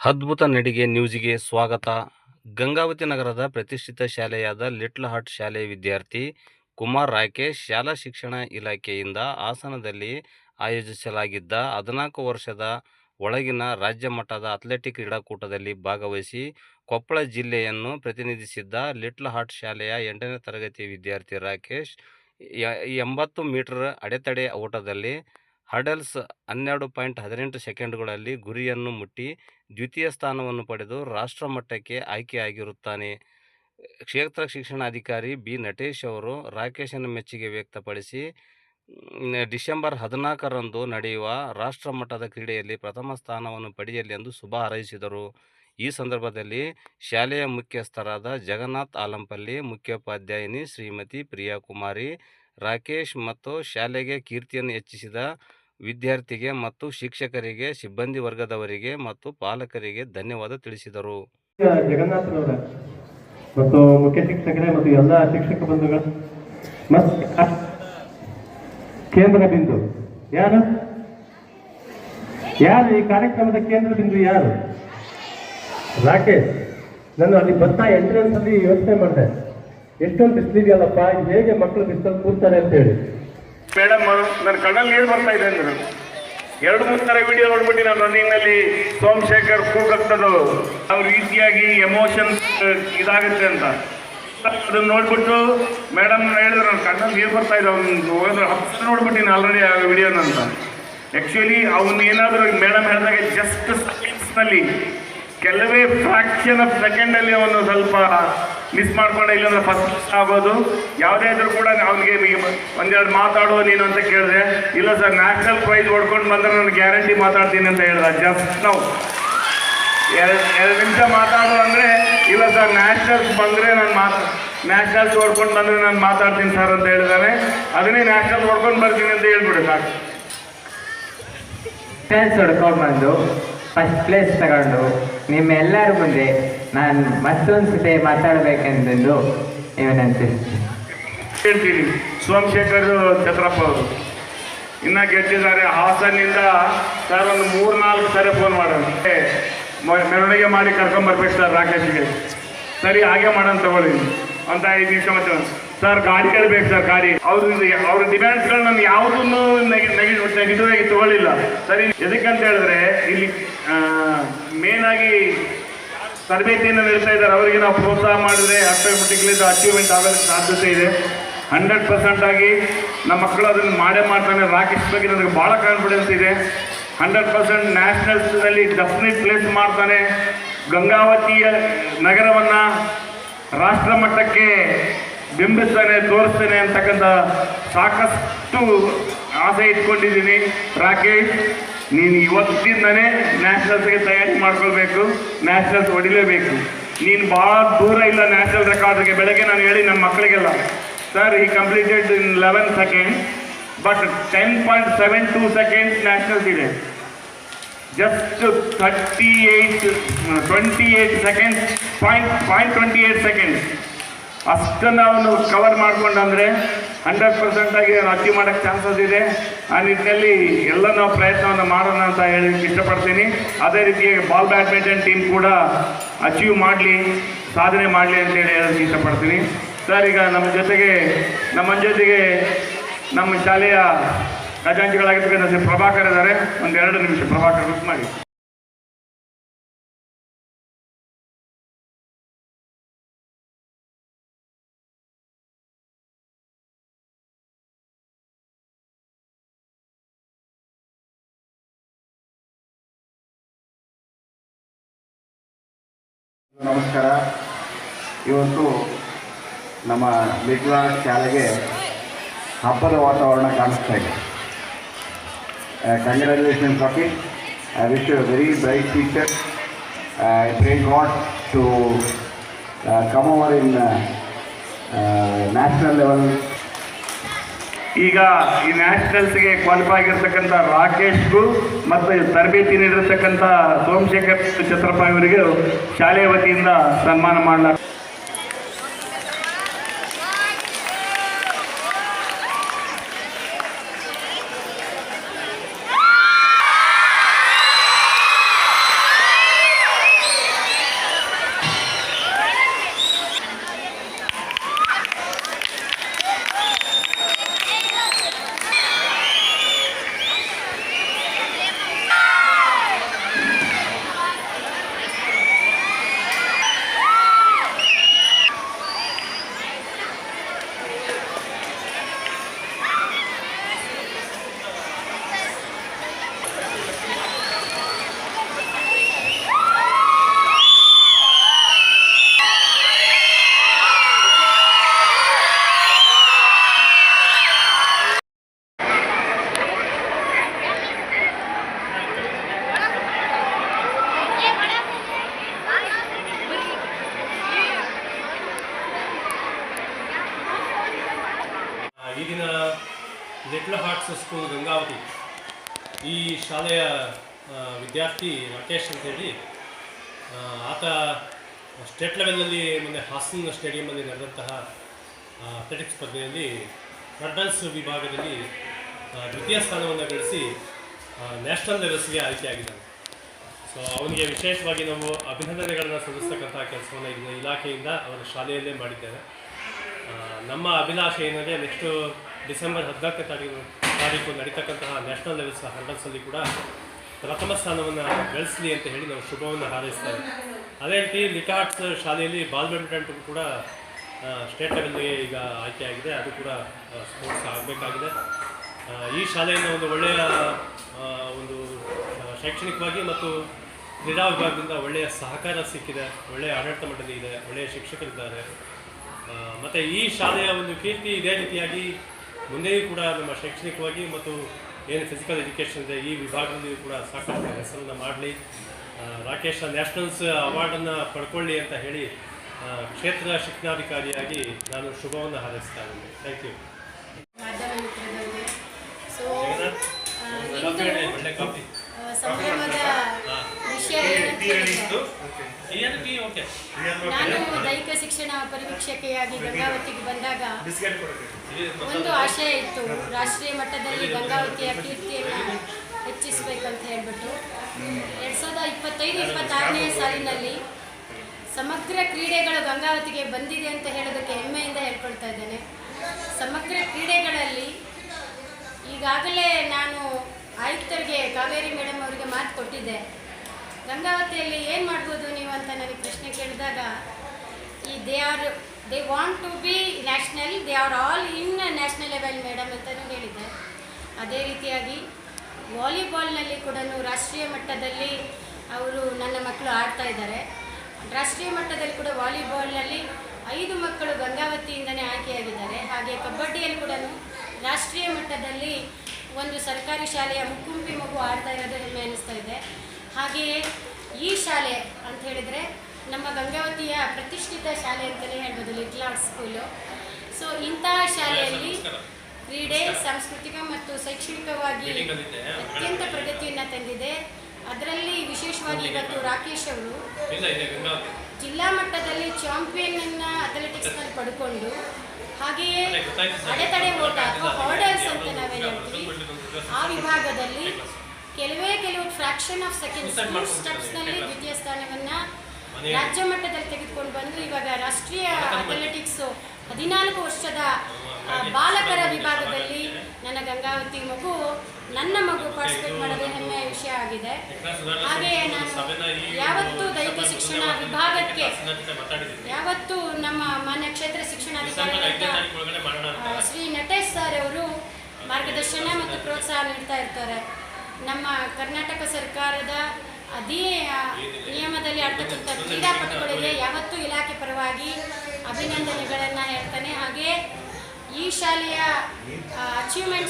ಅದ್ಭುತ ನಡಿಗೆ ನ್ಯೂಸ್ಗೆ ಸ್ವಾಗತ. ಗಂಗಾವತಿ ನಗರದ ಪ್ರತಿಷ್ಠಿತ ಶಾಲೆಯಾದ ಲಿಟ್ಲ್ ಹಾರ್ಟ್ ಶಾಲೆಯ ವಿದ್ಯಾರ್ಥಿ ಕುಮಾರ್ ರಾಕೇಶ್ ಶಾಲಾ ಶಿಕ್ಷಣ ಇಲಾಖೆಯಿಂದ ಹಾಸನದಲ್ಲಿ ಆಯೋಜಿಸಲಾಗಿದ್ದ ಹದಿನಾಲ್ಕು ವರ್ಷದ ಒಳಗಿನ ರಾಜ್ಯ ಮಟ್ಟದ ಅಥ್ಲೆಟಿಕ್ ಕ್ರೀಡಾಕೂಟದಲ್ಲಿ ಭಾಗವಹಿಸಿ ಕೊಪ್ಪಳ ಜಿಲ್ಲೆಯನ್ನು ಪ್ರತಿನಿಧಿಸಿದ್ದ ಲಿಟ್ಲ್ ಹಾರ್ಟ್ ಶಾಲೆಯ ಎಂಟನೇ ತರಗತಿ ವಿದ್ಯಾರ್ಥಿ ರಾಕೇಶ್ ಎಂಬತ್ತು ಮೀಟರ್ ಅಡೆತಡೆ ಓಟದಲ್ಲಿ ಹಡಲ್ಸ್ ಹನ್ನೆರಡು ಪಾಯಿಂಟ್ ಹದಿನೆಂಟು ಸೆಕೆಂಡ್ಗಳಲ್ಲಿ ಗುರಿಯನ್ನು ಮುಟ್ಟಿ ದ್ವಿತೀಯ ಸ್ಥಾನವನ್ನು ಪಡೆದು ರಾಷ್ಟ್ರ ಮಟ್ಟಕ್ಕೆ ಆಯ್ಕೆಯಾಗಿರುತ್ತಾನೆ. ಕ್ಷೇತ್ರ ಶಿಕ್ಷಣಾಧಿಕಾರಿ ಬಿ. ನಟೇಶ್ ಅವರು ರಾಕೇಶನ ಮೆಚ್ಚುಗೆ ವ್ಯಕ್ತಪಡಿಸಿ ಡಿಸೆಂಬರ್ ಹದಿನಾಲ್ಕರಂದು ನಡೆಯುವ ರಾಷ್ಟ್ರ ಮಟ್ಟದ ಕ್ರೀಡೆಯಲ್ಲಿ ಪ್ರಥಮ ಸ್ಥಾನವನ್ನು ಪಡೆಯಲಿ ಎಂದು ಶುಭ ಹಾರೈಸಿದರು. ಈ ಸಂದರ್ಭದಲ್ಲಿ ಶಾಲೆಯ ಮುಖ್ಯಸ್ಥರಾದ ಜಗನ್ನಾಥ್ ಆಲಂಪಲ್ಲಿ, ಮುಖ್ಯೋಪಾಧ್ಯಾಯಿನಿ ಶ್ರೀಮತಿ ಪ್ರಿಯಾ ಕುಮಾರಿ ರಾಕೇಶ್ ಮತ್ತು ಶಾಲೆಗೆ ಕೀರ್ತಿಯನ್ನು ಹೆಚ್ಚಿಸಿದ ವಿದ್ಯಾರ್ಥಿಗೆ ಮತ್ತು ಶಿಕ್ಷಕರಿಗೆ, ಸಿಬ್ಬಂದಿ ವರ್ಗದವರಿಗೆ ಮತ್ತು ಪಾಲಕರಿಗೆ ಧನ್ಯವಾದ ತಿಳಿಸಿದರು. ಜಗನ್ನಾಥನವರ ಮತ್ತು ಮುಖ್ಯ ಶಿಕ್ಷಕರೇ ಮತ್ತು ಎಲ್ಲ ಶಿಕ್ಷಕ ಬಂಧುಗಳು ಮತ್ತು ಕೇಂದ್ರ ಬಿಂದು ಯಾರು? ಯಾರು ಈ ಕಾರ್ಯಕ್ರಮದ ಕೇಂದ್ರ ಬಿಂದು ಯಾರು? ರಾಕೇಶ್, ನಾನು ಅಲ್ಲಿ ಬರ್ತಾ ಎಂಟ್ರೆನ್ಸ್ ಅಲ್ಲಿ ಯೋಚನೆ ಮಾಡಿದೆ. ಎಷ್ಟೊಂದು ಬಿಸಿಲಿದೆಯಲ್ಲಪ್ಪ ಹೇಗೆ ಮಕ್ಕಳು ಬಿಸಿಲಲ್ಲಿ ಕೂರ್ತಾರೆ ಅಂತ ಹೇಳಿ ಮೇಡಮ್ ನನ್ನ ಕಣ್ಣಲ್ಲಿ ನೀರು ಬರ್ತಾ ಇದೆ ಅಂದ್ರೆ. ಎರಡು ಮೂರು ಥರ ವಿಡಿಯೋ ನೋಡ್ಬಿಟ್ಟು ನಾನು ರನ್ನಿಂಗ್ನಲ್ಲಿ ಸೋಮಶೇಖರ್ ಕೂಗತ್ತದು ಅವ್ರ ರೀತಿಯಾಗಿ ಎಮೋಷನ್ ಇದಾಗುತ್ತೆ ಅಂತ. ಅದನ್ನ ನೋಡ್ಬಿಟ್ಟು ಮೇಡಮ್ ಹೇಳಿದ್ರು ನನ್ನ ಕಣ್ಣಲ್ಲಿ ನೀರು ಬರ್ತಾ ಇದೆ, ಅವ್ನು ಹತ್ತು ನೋಡ್ಬಿಟ್ಟಿನಿ ಆಲ್ರೆಡಿ ಆ ವಿಡಿಯೋನ ಅಂತ. ಆ್ಯಕ್ಚುಲಿ ಅವನು ಏನಾದರೂ ಮೇಡಮ್ ಹೇಳಿದಾಗ ಜಸ್ಟ್ ಸೆಕೆಂಡ್ಸ್ನಲ್ಲಿ ಕೆಲವೇ ಫ್ರಾಕ್ಷನ್ ಆಫ್ ಸೆಕೆಂಡಲ್ಲಿ ಅವನು ಸ್ವಲ್ಪ ಮಿಸ್ ಮಾಡ್ಕೊಂಡ ಇಲ್ಲಾಂದ್ರೆ ಫಸ್ಟ್ ಆಗೋದು. ಯಾವುದೇ ಇದ್ರೂ ಕೂಡ ಅವನಿಗೆ ಒಂದೆರಡು ಮಾತಾಡುವ ನೀನು ಅಂತ ಕೇಳಿದೆ ಇಲ್ಲ ಸರ್ ನ್ಯಾಷನಲ್ ಪ್ರೈಸ್ ಹೊಡ್ಕೊಂಡು ಬಂದ್ರೆ ನಾನು ಗ್ಯಾರಂಟಿ ಮಾತಾಡ್ತೀನಿ ಅಂತ ಹೇಳ್ದ ಜಸ್ಟ್ ನಾವು ಎರಡು ಎರಡು ನಿಮಿಷ ಮಾತಾಡು ಅಂದರೆ, ಇಲ್ಲ ಸರ್ ನ್ಯಾಷನಲ್ಸ್ ಬಂದರೆ ನಾನು ಮಾತು ನ್ಯಾಷನಲ್ಸ್ ಹೊಡ್ಕೊಂಡು ಬಂದರೆ ನಾನು ಮಾತಾಡ್ತೀನಿ ಸರ್ ಅಂತ ಹೇಳಿದಾನೆ. ಅದನ್ನೇ ನ್ಯಾಷನಲ್ ಹೊಡ್ಕೊಂಡು ಬರ್ತೀನಿ ಅಂತ ಹೇಳ್ಬಿಡು ಸರ್ ಡ್ಯಾನ್ಸ್ ಹೊಡ್ಕೊಂಡು ಬಂದು ಫಸ್ಟ್ ಪ್ಲೇಸ್ ತಗೊಂಡು ನಿಮ್ಮೆಲ್ಲರ ಮುಂದೆ ನಾನು ಮತ್ತೊಂದು ಸತಿ ಮಾತಾಡಬೇಕೆಂದು ಇವನಂತೆ ಹೇಳ್ತೀನಿ. ಸೋಮಶೇಖರ್ ಛತ್ರಪ್ಪ ಅವರು. ಇನ್ನ ಗೆದ್ದಿದ್ದಾರೆ. ಹಾಸನಿಂದ ಸರ್ ಒಂದು ಮೂರು ನಾಲ್ಕು ಸರಿ ಫೋನ್ ಮಾಡೋಣ. ಮೆರವಣಿಗೆ ಮಾಡಿ ಕರ್ಕೊಂಡ್ ಬರ್ಬೇಕು ಸರ್ ರಾಕೇಶ್ಗೆ. ಸರಿ, ಹಾಗೆ ಮಾಡೋಣ ತಗೊಳ್ಳಿ. ಅಂತ ಐದು ನಿಮಿಷ ಮತ್ತೆ ಸರ್, ಗಾಡಿ ಕೇಳ್ಬೇಕು ಸರ್, ಗಾಡಿ. ಅವ್ರ ಅವ್ರ ಡಿಮ್ಯಾಂಡ್ಸ್ಗಳು ನಾನು ಯಾವುದನ್ನು ನೆಗೆಟಿವ್ ಆಗಿ ತಗೊಳ್ಳಿಲ್ಲ. ಸರಿ, ಎದಕ್ಕಂತ ಹೇಳಿದ್ರೆ, ಇಲ್ಲಿ ಮೇನ್ ಆಗಿ ತರಬೇತಿಯನ್ನು ನೀಡ್ತಾ ಇದ್ದಾರೆ. ಅವರಿಗೆ ನಾವು ಪ್ರೋತ್ಸಾಹ ಮಾಡಿದರೆ ಆಟೋಮೆಟಿಕ್ಲಿ ಅಚೀವ್ಮೆಂಟ್ ಆಗೋದಕ್ಕೆ ಸಾಧ್ಯತೆ ಇದೆ. ಹಂಡ್ರೆಡ್ ಪರ್ಸೆಂಟ್ ಆಗಿ ನಮ್ಮ ಮಕ್ಕಳು ಅದನ್ನು ಮಾಡೇ ಮಾಡ್ತಾನೆ ರಾಕೇಶ್ ಬಗ್ಗೆ ನನಗೆ ಭಾಳ ಕಾನ್ಫಿಡೆನ್ಸ್ ಇದೆ. ಹಂಡ್ರೆಡ್ ಪರ್ಸೆಂಟ್ ನ್ಯಾಷನಲ್ಸ್ನಲ್ಲಿ ಡೆಫಿನೆಟ್ ಪ್ಲೇಸ್ ಮಾಡ್ತಾನೆ. ಗಂಗಾವತಿಯ ನಗರವನ್ನು ರಾಷ್ಟ್ರ ಮಟ್ಟಕ್ಕೆ ಬಿಂಬಿಸ್ತಾನೆ, ತೋರಿಸ್ತಾನೆ ಅಂತಕ್ಕಂಥ ಸಾಕಷ್ಟು ಆಸೆ ಇಟ್ಕೊಂಡಿದ್ದೀನಿ. ರಾಕೇಶ್ ನೀನು ಇವತ್ತಿಂದನೇ ನ್ಯಾಷನಲ್ಸ್ಗೆ ತಯಾರಿ ಮಾಡ್ಕೊಳ್ಬೇಕು ನ್ಯಾಷನಲ್ಸ್ ಹೊಡಿಲೇಬೇಕು. ನೀನು ಭಾಳ ದೂರ ಇಲ್ಲ ನ್ಯಾಷನಲ್ ರೆಕಾರ್ಡ್ಗೆ ಬೆಳಗ್ಗೆ ನಾನು ಹೇಳಿ ನಮ್ಮ ಮಕ್ಕಳಿಗೆಲ್ಲ ಸರ್ ಈ completed in eleven second but ten point seven two second nationals ಇದೆ. Just thirty eight twenty eight seconds point point twenty eight second ಅಷ್ಟನ್ನು ಅವನು ಕವರ್ ಮಾಡ್ಕೊಂಡಂದ್ರೆ ಹಂಡ್ರೆಡ್ ಪರ್ಸೆಂಟ್ ಆಗಿ ಅವ್ರು ಅಚೀವ್ ಮಾಡೋಕ್ಕೆ ಚಾನ್ಸಸ್ ಇದೆ. ಆ ನಿಟ್ಟಿನಲ್ಲಿ ಎಲ್ಲ ನಾವು ಪ್ರಯತ್ನವನ್ನು ಮಾಡೋಣ ಅಂತ ಹೇಳಿ ಇಷ್ಟಪಡ್ತೀನಿ. ಅದೇ ರೀತಿಯಾಗಿ ಬಾಲ್ ಬ್ಯಾಡ್ಮಿಂಟನ್ ಟೀಮ್ ಕೂಡ ಅಚೀವ್ ಮಾಡಲಿ, ಸಾಧನೆ ಮಾಡಲಿ ಅಂತೇಳಿ ಹೇಳೋಕ್ಕೆ ಇಷ್ಟಪಡ್ತೀನಿ. ಸರ್, ಈಗ ನಮ್ಮ ಜೊತೆಗೆ ನಮ್ಮ ಜೊತೆಗೆ ನಮ್ಮ ಶಾಲೆಯ ಖಜಾಂಚಿಗಳಾಗಿರ್ತಕ್ಕಂಥ ಪ್ರಭಾಕರ್ ಇದ್ದಾರೆ. ಒಂದು ಎರಡು ನಿಮಿಷ, ಪ್ರಭಾಕರ್ ಮಾಡಿ ನಮಸ್ಕಾರ. ಇವತ್ತು ನಮ್ಮ ಲಿಟ್ಲ ಶಾಲೆಗೆ ಹಬ್ಬದ ವಾತಾವರಣ ಕಾಣಿಸ್ತಾ ಇದೆ. Congratulation coffee I wish you very bright future I pray God to come over in national level ಈಗ ಈ ನ್ಯಾಷನಲ್ಸ್ಗೆ ಕ್ವಾಲಿಫೈ ಆಗಿರ್ತಕ್ಕಂಥ ರಾಕೇಶ್ಗೂ ಮತ್ತು ತರಬೇತಿ ನೀಡಿರ್ತಕ್ಕಂಥ ಸೋಮಶೇಖರ್ ಛತ್ರಪ್ಪ ಇವರಿಗೂ ಶಾಲೆಯ ವತಿಯಿಂದ ಸನ್ಮಾನ ಮಾಡಲಾಗ್ತದೆ. Little hearts school Gangavati. ಈ ಶಾಲೆಯ ವಿದ್ಯಾರ್ಥಿ ರಾಕೇಶ್ ಅಂತೇಳಿ ಹೇಳಿ ಆತ ಸ್ಟೇಟ್ ಲೆವೆಲ್ನಲ್ಲಿ ಮೊನ್ನೆ ಹಾಸನ ಸ್ಟೇಡಿಯಮಲ್ಲಿ ನಡೆದಂತಹ ಅಥ್ಲೆಟಿಕ್ಸ್ ಸ್ಪರ್ಧೆಯಲ್ಲಿ ರಡ್ಡಲ್ಸ್ ವಿಭಾಗದಲ್ಲಿ ದ್ವಿತೀಯ ಸ್ಥಾನವನ್ನು ಗಳಿಸಿ ನ್ಯಾಷನಲ್ ಲೆವೆಲ್ಸ್ಗೆ ಆಯ್ಕೆಯಾಗಿದ್ದಾನೆ ಸೊ, ಅವನಿಗೆ ವಿಶೇಷವಾಗಿ ನಾವು ಅಭಿನಂದನೆಗಳನ್ನು ಸಲ್ಲಿಸ್ತಕ್ಕಂಥ ಕೆಲಸವನ್ನು ಇಲ್ಲಿನ ಇಲಾಖೆಯಿಂದ ಅವರ ಶಾಲೆಯಲ್ಲೇ ಮಾಡಿದ್ದೇವೆ. ನಮ್ಮ ಅಭಿಲಾಷೆ ಏನಂದರೆ ನೆಕ್ಸ್ಟು ಡಿಸೆಂಬರ್ ಹದಿನಾಲ್ಕನೇ ತಾರೀಕು ತಾರೀಕು ನಡೀತಕ್ಕಂತಹ ನ್ಯಾಷನಲ್ ಲೆವೆಲ್ಸ್ ಹರ್ಡಲ್ಸಲ್ಲಿ ಕೂಡ ಪ್ರಥಮ ಸ್ಥಾನವನ್ನು ಗಳಿಸಲಿ ಅಂತ ಹೇಳಿ ನಾವು ಶುಭವನ್ನು ಹಾರೈಸ್ತೇವೆ ಅದೇ ರೀತಿ ಲಿಟಾರ್ಟ್ಸ್ ಶಾಲೆಯಲ್ಲಿ ಬಾಲ್ ಬ್ಯಾಡ್ಮಿಂಟನ್ ಕೂಡ ಸ್ಟೇಟ್ ಲೆವೆಲ್ಗೆ ಈಗ ಆಯ್ಕೆಯಾಗಿದೆ ಅದು ಕೂಡ ಸ್ಪೋರ್ಟ್ಸ್ ಆಗಬೇಕಾಗಿದೆ. ಈ ಶಾಲೆಯನ್ನು ಒಂದು ಒಳ್ಳೆಯ ಒಂದು ಶೈಕ್ಷಣಿಕವಾಗಿ ಮತ್ತು ಕ್ರೀಡಾ ವಿಭಾಗದಿಂದ ಒಳ್ಳೆಯ ಸಹಕಾರ ಸಿಕ್ಕಿದೆ. ಒಳ್ಳೆಯ ಆಡಳಿತ ಮಂಡಳಿ ಇದೆ. ಒಳ್ಳೆಯ ಶಿಕ್ಷಕರಿದ್ದಾರೆ. ಮತ್ತು ಈ ಶಾಲೆಯ ಒಂದು ಕೀರ್ತಿ ಇದೇ ರೀತಿಯಾಗಿ ಮುಂದೆಯೂ ಕೂಡ ನಮ್ಮ ಶೈಕ್ಷಣಿಕವಾಗಿ ಮತ್ತು ಏನು ಫಿಸಿಕಲ್ ಎಜುಕೇಷನ್ ಇದೆ ಈ ವಿಭಾಗದಲ್ಲಿಯೂ ಕೂಡ ಸಾಕಷ್ಟು ಹೆಸರನ್ನು ಮಾಡಲಿ. ರಾಕೇಶ ನ್ಯಾಷನಲ್ಸ್ ಅವಾರ್ಡನ್ನು ಪಡ್ಕೊಳ್ಳಿ ಅಂತ ಹೇಳಿ ಕ್ಷೇತ್ರ ಶಿಕ್ಷಣಾಧಿಕಾರಿಯಾಗಿ ನಾನು ಶುಭವನ್ನು ಹಾರೈಸ್ತಾ ಇದ್ದೀನಿ. ಥ್ಯಾಂಕ್ ಯು ಮಾಧ್ಯಮ ವಿಷಯ ಏನಂತ ಒಳ್ಳೆ ಕಾಫಿ ನಾನು ದೈಹಿಕ ಶಿಕ್ಷಣ ಪರಿವೀಕ್ಷಕೆಯಾಗಿ ಗಂಗಾವತಿಗೆ ಬಂದಾಗ ಒಂದು ಆಶಯ ಇತ್ತು. ರಾಷ್ಟ್ರೀಯ ಮಟ್ಟದಲ್ಲಿ ಗಂಗಾವತಿಯ ಕೀರ್ತಿಯನ್ನು ಹೆಚ್ಚಿಸಬೇಕಂತ ಹೇಳ್ಬಿಟ್ಟು. ಎರಡು ಸಾವಿರದ ಇಪ್ಪತ್ತೈದು ಇಪ್ಪತ್ತಾರನೇ ಸಾಲಿನಲ್ಲಿ ಸಮಗ್ರ ಕ್ರೀಡೆಗಳು ಗಂಗಾವತಿಗೆ ಬಂದಿದೆ ಅಂತ ಹೇಳೋದಕ್ಕೆ ಹೆಮ್ಮೆಯಿಂದ ಹೇಳ್ಕೊಳ್ತಾ ಇದ್ದೇನೆ. ಸಮಗ್ರ ಕ್ರೀಡೆಗಳಲ್ಲಿ ಈಗಾಗಲೇ ನಾನು ಆಯುಕ್ತರಿಗೆ ಕಾವೇರಿ ಮೇಡಮ್ ಅವರಿಗೆ ಮಾತು ಕೊಟ್ಟಿದ್ದೆ. ಗಂಗಾವತಿಯಲ್ಲಿ ಏನು ಮಾಡ್ಬೋದು ನೀವು ಅಂತ ನನಗೆ ಪ್ರಶ್ನೆ ಕೇಳಿದಾಗ, ಈ they are they want to be national they are all in national level madam ಅಂತಲೂ ಹೇಳಿದ್ದೆ ಅದೇ ರೀತಿಯಾಗಿ ವಾಲಿಬಾಲ್ನಲ್ಲಿ ಕೂಡ ರಾಷ್ಟ್ರೀಯ ಮಟ್ಟದಲ್ಲಿ ಅವರು ನನ್ನ ಮಕ್ಕಳು ಆಡ್ತಾ ಇದ್ದಾರೆ. ರಾಷ್ಟ್ರೀಯ ಮಟ್ಟದಲ್ಲಿ ಕೂಡ ವಾಲಿಬಾಲ್ನಲ್ಲಿ ಐದು ಮಕ್ಕಳು ಗಂಗಾವತಿಯಿಂದನೇ ಆಯ್ಕೆಯಾಗಿದ್ದಾರೆ. ಹಾಗೆ ಕಬಡ್ಡಿಯಲ್ಲಿ ಕೂಡ ರಾಷ್ಟ್ರೀಯ ಮಟ್ಟದಲ್ಲಿ ಒಂದು ಸರ್ಕಾರಿ ಶಾಲೆಯ ಮುಕ್ಕುಂಪಿ ಮಗು ಆಡ್ತಾ ಇರೋದು ಹೆಮ್ಮೆ ಅನ್ನಿಸ್ತಾ ಇದೆ. ಹಾಗೆಯೇ ಈ ಶಾಲೆ ಅಂತ ಹೇಳಿದರೆ ನಮ್ಮ ಗಂಗಾವತಿಯ ಪ್ರತಿಷ್ಠಿತ ಶಾಲೆ ಅಂತಲೇ ಹೇಳ್ಬೋದು ಲಿಟ್ಲ್ ಆರ್ಟ್ ಸ್ಕೂಲು ಸೊ ಇಂತಹ ಶಾಲೆಯಲ್ಲಿ ಕ್ರೀಡೆ ಸಾಂಸ್ಕೃತಿಕ ಮತ್ತು ಶೈಕ್ಷಣಿಕವಾಗಿ ಅತ್ಯಂತ ಪ್ರಗತಿಯನ್ನು ತಂದಿದೆ. ಅದರಲ್ಲಿ ವಿಶೇಷವಾಗಿ ಇವತ್ತು ರಾಕೇಶ್ ಅವರು ಜಿಲ್ಲಾ ಮಟ್ಟದಲ್ಲಿ ಚಾಂಪಿಯನ್ ಅನ್ನ ಅಥ್ಲೆಟಿಕ್ಸ್ನಲ್ಲಿ ಪಡ್ಕೊಂಡು ಹಾಗೆಯೇ ಅಡೆತಡೆ ಓಟ ಅಥವಾ ಅಂತ ನಾವೇನು ಹೇಳ್ತೀವಿ ಆ ವಿಭಾಗದಲ್ಲಿ ಕೆಲವೇ ಕೆಲವು ಫ್ರಾಕ್ಷನ್ ಆಫ್ ಸೆಕೆಂಡ್ಸ್ ಸ್ಟೆಪ್ಸ್ನಲ್ಲಿ ದ್ವಿತೀಯ ಸ್ಥಾನವನ್ನು ರಾಜ್ಯ ಮಟ್ಟದಲ್ಲಿ ತೆಗೆದುಕೊಂಡು ಬಂದು ಇವಾಗ ರಾಷ್ಟ್ರೀಯ ಅಥ್ಲೆಟಿಕ್ಸ್ ಹದಿನಾಲ್ಕು ವರ್ಷದ ಬಾಲಕರ ವಿಭಾಗದಲ್ಲಿ ನನ್ನ ಗಂಗಾವತಿ ಮಗು ನನ್ನ ಮಗು ಪಾರ್ಟಿಸಿಪೇಟ್ ಮಾಡೋದು ಹೆಮ್ಮೆಯ ವಿಷಯ ಆಗಿದೆ. ಹಾಗೆಯೇ ನಾನು ಯಾವತ್ತೂ ದೈಹಿಕ ಶಿಕ್ಷಣ ವಿಭಾಗಕ್ಕೆ ಯಾವತ್ತು ನಮ್ಮ ಮಾನ್ಯ ಕ್ಷೇತ್ರ ಶಿಕ್ಷಣಾಧಿಕಾರಿ ಶ್ರೀ ನಟೇಶ್ ಸರ್ ಅವರು ಮಾರ್ಗದರ್ಶನ ಮತ್ತು ಪ್ರೋತ್ಸಾಹ ನೀಡ್ತಾ ಇರ್ತಾರೆ. ನಮ್ಮ ಕರ್ನಾಟಕ ಸರ್ಕಾರದ ಅದೇ ನಿಯಮದಲ್ಲಿ ಆಡ್ತಕ್ಕಂಥ ಕ್ರೀಡಾಪಟುಗಳಿಗೆ ಯಾವತ್ತೂ ಇಲಾಖೆ ಪರವಾಗಿ ಅಭಿನಂದನೆಗಳನ್ನು ಹೇಳ್ತಾನೆ. ಹಾಗೆ ಈ ಶಾಲೆಯ ಅಚೀವ್ಮೆಂಟ್ಸ್